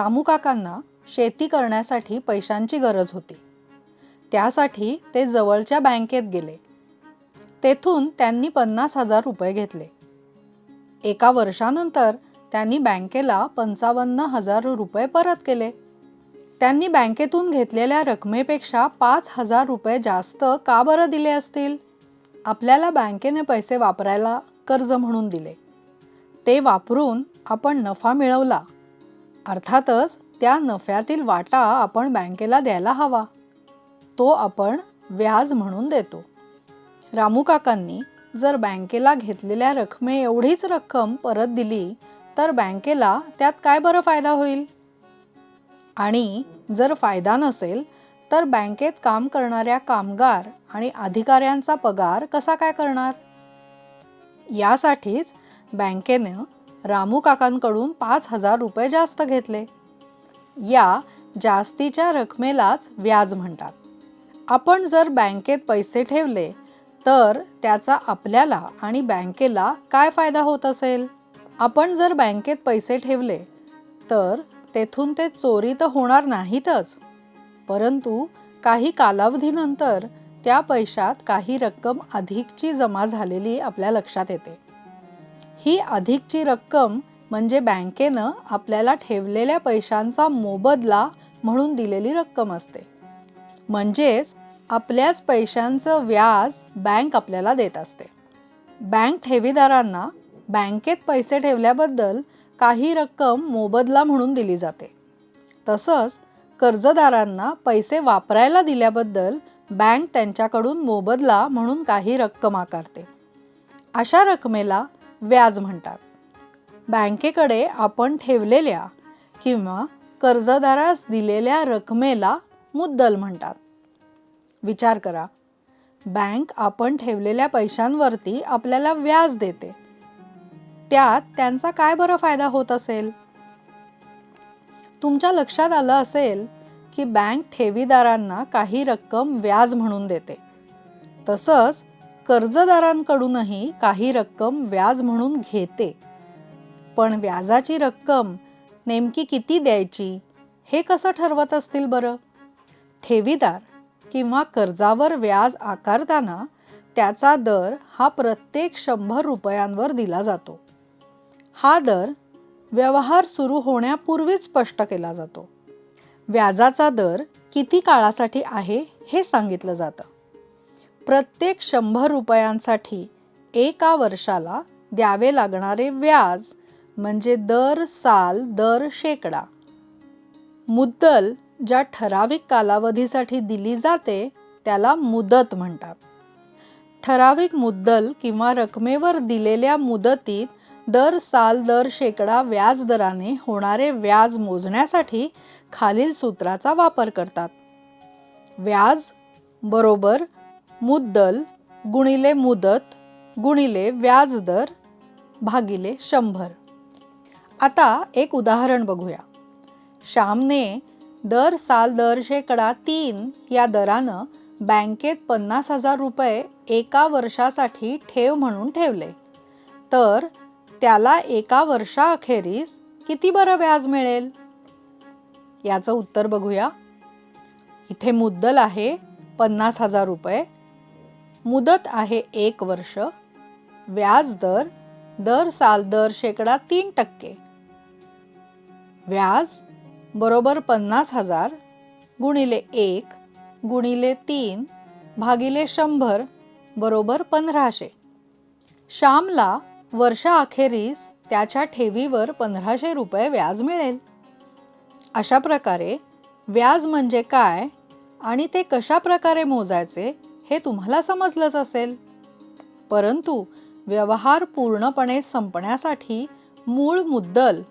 रामू काकांना शेती करण्यासाठी पैशांची गरज होती. त्यासाठी ते जवळच्या बँकेत गेले. तेथून त्यांनी पन्नास हजार रुपये घेतले. एका वर्षानंतर त्यांनी बँकेला पंचावन्न हजार रुपये परत केले. त्यांनी बँकेतून घेतलेल्या रकमेपेक्षा पाच हजार रुपये जास्त का बरं दिले असतील? आपल्याला बँकेने पैसे वापरायला कर्ज म्हणून दिले. ते वापरून आपण नफा मिळवला. अर्थातच त्या नफ्यातील वाटा आपण बँकेला द्यायला हवा. तो आपण व्याज म्हणून देतो. रामू काकांनी जर बँकेला घेतलेल्या रकमे एवढीच रक्कम परत दिली तर बँकेला त्यात काय बरं फायदा होईल? आणि जर फायदा नसेल तर बँकेत काम करणाऱ्या कामगार आणि अधिकाऱ्यांचा पगार कसा काय करणार? यासाठीच बँकेनं रामू काकांकडून पाच हजार रुपये जास्त घेतले. या जास्तीच्या रकमेलाच व्याज म्हणतात. आपण जर बँकेत पैसे ठेवले तर त्याचा आपल्याला आणि बँकेला काय फायदा होत असेल? आपण जर बँकेत पैसे ठेवले तर तेथून ते चोरी तर होणार नाहीतच. परंतु काही कालावधीनंतर त्या पैशात काही रक्कम अधिकची जमा झालेली आपल्या लक्षात येते. ही अधिकची रक्कम म्हणजे बँकेनं आपल्याला ठेवलेल्या पैशांचा मोबदला म्हणून दिलेली रक्कम असते. म्हणजेच आपल्याच पैशांचं व्याज बँक आपल्याला देत असते. बँक ठेवीदारांना बँकेत पैसे ठेवल्याबद्दल काही रक्कम मोबदला म्हणून दिली जाते. तसंच कर्जदारांना पैसे वापरायला दिल्याबद्दल बँक त्यांच्याकडून मोबदला म्हणून काही रक्कम आकारते. अशा रकमेला व्याज म्हणतात. बँकेकडे आपण ठेवलेल्या किंवा कर्जदारास दिलेल्या रकमेला मुद्दल म्हणतात. विचार करा. बँक आपण ठेवलेल्या पैशांवरती आपल्याला व्याज देते. त्यात त्यांचा काय बरं फायदा होत असेल? तुमच्या लक्षात आलं असेल की बँक ठेवीदारांना काही रक्कम व्याज म्हणून देते. तसंच कर्जदारांकडूनही काही रक्कम व्याज म्हणून घेते. पण व्याजाची रक्कम नेमकी किती द्यायची हे कसं ठरवत असतील बरं? ठेवीदार किंवा कर्जावर व्याज आकारताना त्याचा दर हा प्रत्येक शंभर रुपयांवर दिला जातो. हा दर व्यवहार सुरू होण्यापूर्वीच स्पष्ट केला जातो. व्याजाचा दर किती काळासाठी आहे हे सांगितलं जातं. प्रत्येक शंभर रुपयांसाठी एका वर्षाला द्यावे लागणारे व्याज म्हणजे दर साल दर शेकडा. मुद्दल ज्या ठराविक कालावधीसाठी दिली जाते त्याला मुदत म्हणतात. ठराविक मुद्दल किंवा रकमेवर दिलेल्या मुदतीत दर साल दर शेकडा व्याज दराने होणारे व्याज मोजण्यासाठी खालील सूत्राचा वापर करतात. व्याज बरोबर मुद्दल गुणिले मुदत गुणिले व्याजदर भागिले शंभर. आता एक उदाहरण बघूया. श्यामने दर साल दर शेकडा तीन या दरानं बँकेत पन्नास हजार रुपये एका वर्षासाठी ठेव म्हणून ठेवले. तर त्याला एका वर्षाअखेरीस किती बरं व्याज मिळेल? याचं उत्तर बघूया. इथे मुद्दल आहे पन्नास हजार रुपये मुदत आहे एक वर्ष व्याज दर दर साल दर शेकडा तीन टक्के. व्याज बरोबर पन्नास हजार गुणिले एक गुणिले तीन भागिले शंभर बरोबर पंधराशे. श्यामला वर्षाअखेरीस त्याच्या ठेवीवर पंधराशे रुपये व्याज मिळेल. अशा प्रकारे व्याज म्हणजे काय आणि ते कशा प्रकारे मोजायचे हे तुम्हाला समजलंच असेल. परंतु व्यवहार पूर्णपणे संपण्यासाठी मूळ मुद्दल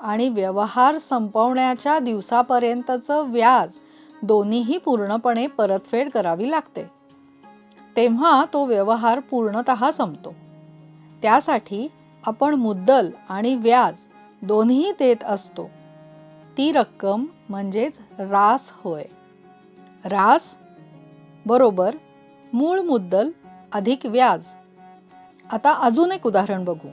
आणि व्यवहार संपवण्याच्या दिवसापर्यंतचं व्याज दोन्हीही पूर्णपणे परतफेड करावी लागते. तेव्हा तो व्यवहार पूर्णतः संपतो. त्यासाठी आपण मुद्दल आणि व्याज दोन्ही देत असतो. ती रक्कम म्हणजेच रास होय. रास बरोबर मूळ मुद्दल अधिक व्याज. आता अजून एक उदाहरण बघू.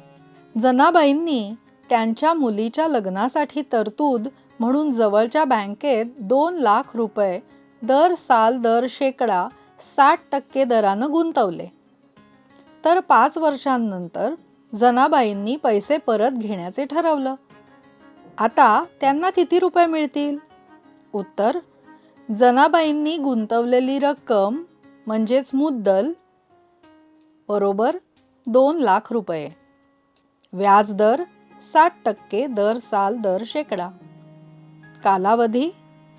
जनाबाईंनी त्यांच्या मुलीच्या लग्नासाठी तरतूद म्हणून जवळच्या बँकेत दोन लाख रुपये दर साल दर शेकडा साठ टक्के दरानं गुंतवले. तर पाच वर्षांनंतर जनाबाईंनी पैसे परत घेण्याचे ठरवलं. आता त्यांना किती रुपये मिळतील? उत्तर जनाबाईंनी गुंतवलेली रक्कम म्हणजेच मुद्दल बरोबर दोन लाख रुपये. व्याजदर साठ टक्के दर साल दर शेकडा. कालावधी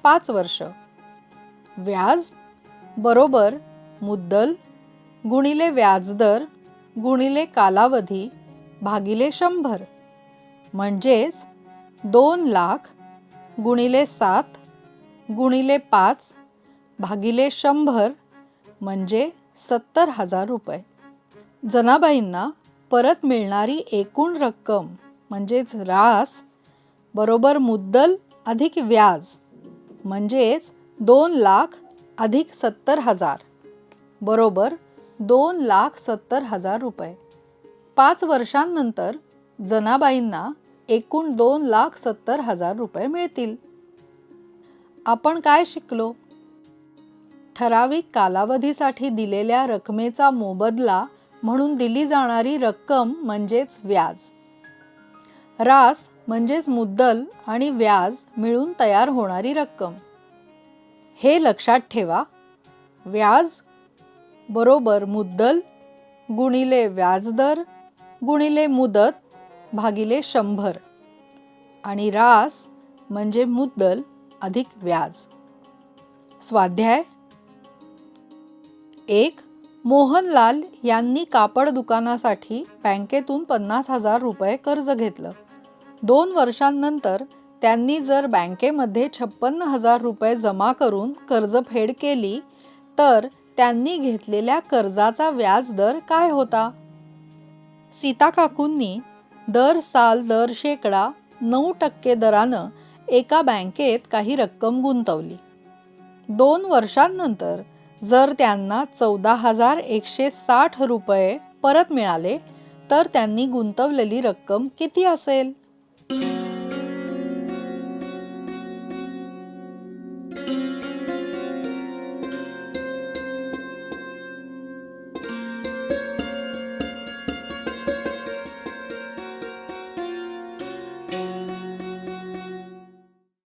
पाच वर्ष. व्याज बरोबर मुद्दल गुणिले व्याजदर गुणिले कालावधी भागिले शंभर. म्हणजेच दोन लाख गुणिले सात गुणिले पाच भागिले शंभर म्हणजे सत्तर हजार रुपये. जनाबाईंना परत मिळणारी एकूण रक्कम म्हणजेच रास बरोबर मुद्दल अधिक व्याज म्हणजेच दोन लाख अधिक सत्तर हजार बरोबर दोन लाख सत्तर हजार रुपये. पाच वर्षांनंतर जनाबाईंना एकूण दोन लाख सत्तर हजार रुपये मिळतील. आपण काय शिकलो? ठराविक कालावधीसाठी दिलेल्या रकमेचा मोबदला म्हणून दिली जाणारी रक्कम म्हणजेच व्याज. रास म्हणजेच मुद्दल आणि व्याज मिळून तयार होणारी रक्कम. हे लक्षात ठेवा. व्याज बरोबर मुद्दल गुणिले व्याजदर गुणिले मुदत भागिले शंभर आणि रास म्हणजे मुद्दल अधिक व्याज. स्वाध्याय एक मोहनलाल यांनी कापड दुकानासाठी बँकेतून पन्नास हजार रुपये कर्ज घेतलं. दोन वर्षांनंतर त्यांनी जर बँकेमध्ये छप्पन्न हजार रुपये जमा करून कर्जफेड केली तर त्यांनी घेतलेल्या कर्जाचा व्याजदर काय होता? सीता काकूंनी दर साल दर शेकडा नऊ टक्के दरानं एका बँकेत काही रक्कम गुंतवली. दोन वर्षांनंतर जर त्यांना चौदा हजार एकशे साठ रुपये परत मिळाले तर त्यांनी गुंतवलेली रक्कम किती असेल?